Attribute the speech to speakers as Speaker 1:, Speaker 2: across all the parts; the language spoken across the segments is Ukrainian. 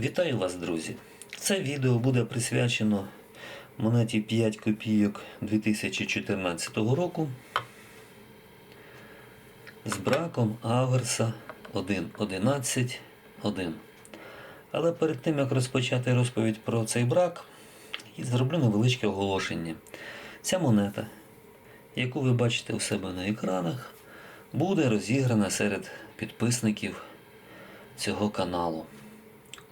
Speaker 1: Вітаю вас, друзі! Це відео буде присвячено монеті 5 копійок 2014 року з браком Аверса 1.11.1. Але перед тим як розпочати розповідь про цей брак, зроблю невеличке оголошення. Ця монета, яку ви бачите у себе на екранах, буде розіграна серед підписників цього каналу.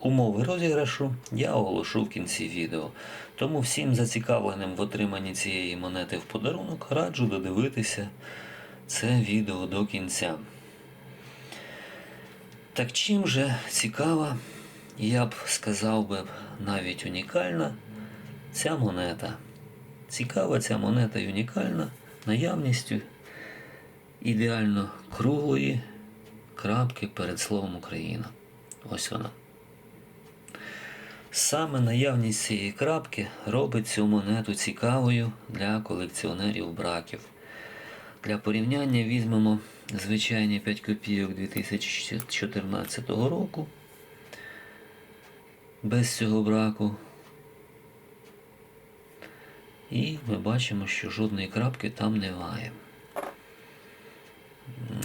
Speaker 1: Умови розіграшу я оголошу в кінці відео. Тому всім зацікавленим в отриманні цієї монети в подарунок раджу додивитися це відео до кінця. Так чим же цікава, я б сказав би навіть унікальна ця монета. Цікава ця монета і унікальна наявністю ідеально круглої крапки перед словом Україна. Ось вона. Саме наявність цієї крапки робить цю монету цікавою для колекціонерів браків. Для порівняння візьмемо звичайні 5 копійок 2014 року без цього браку. І ми бачимо, що жодної крапки там немає.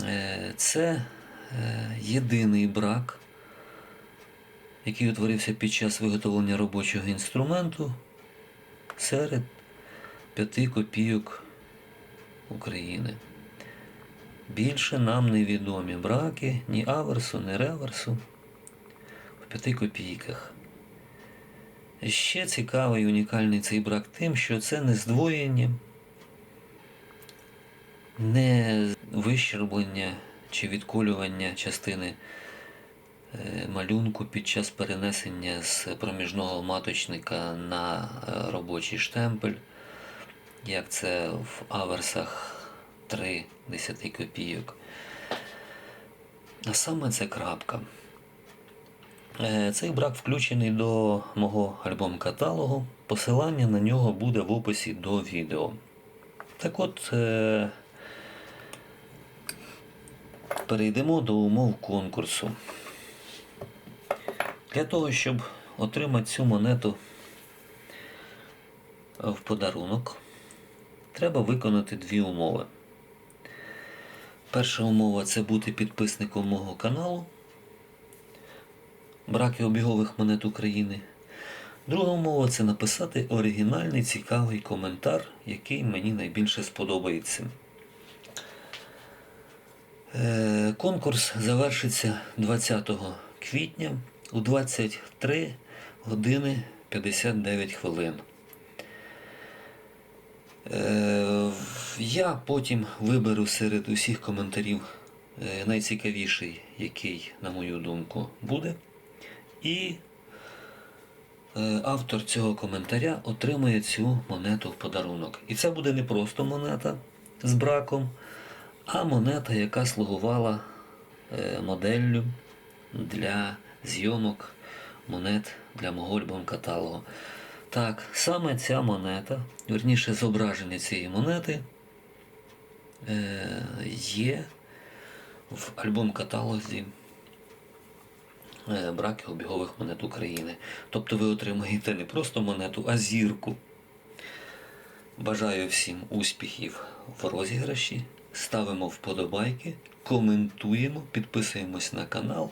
Speaker 1: Е, Це е, єдиний брак, який утворився під час виготовлення робочого інструменту серед п'яти копійок України. Більше нам невідомі браки ні аверсу, ні реверсу в п'яти копійках. Ще цікавий і унікальний цей брак тим, що це не здвоєння, не вищерблення чи відколювання частини малюнку під час перенесення з проміжного маточника на е, робочий штемпель, як це в аверсах 3 10 копійок. А саме це крапка. Е, Цей брак включений до мого альбом-каталогу. Посилання на нього буде в описі до відео. Так от, е, перейдемо до умов конкурсу. Для того, щоб отримати цю монету в подарунок, треба виконати дві умови. Перша умова це бути підписником мого каналу. Браки обігових монет України. Друга умова це написати оригінальний цікавий коментар, який мені найбільше сподобається. Е, Конкурс завершиться 20 квітня у 23 години 59 хвилин. Е, Я потім виберу серед усіх коментарів е, найцікавіший, який, на мою думку, буде. І е, автор цього коментаря отримує цю монету в подарунок. І це буде не просто монета з браком, а монета, яка слугувала моделлю для зйомок монет для мого альбом-каталогу. Так, саме ця монета, верніше зображення цієї монети е, є в альбом-каталозі е, браки обігових монет України. Тобто ви отримаєте не просто монету, а зірку. Бажаю всім успіхів в розіграші. Ставимо вподобайки, коментуємо, підписуємось на канал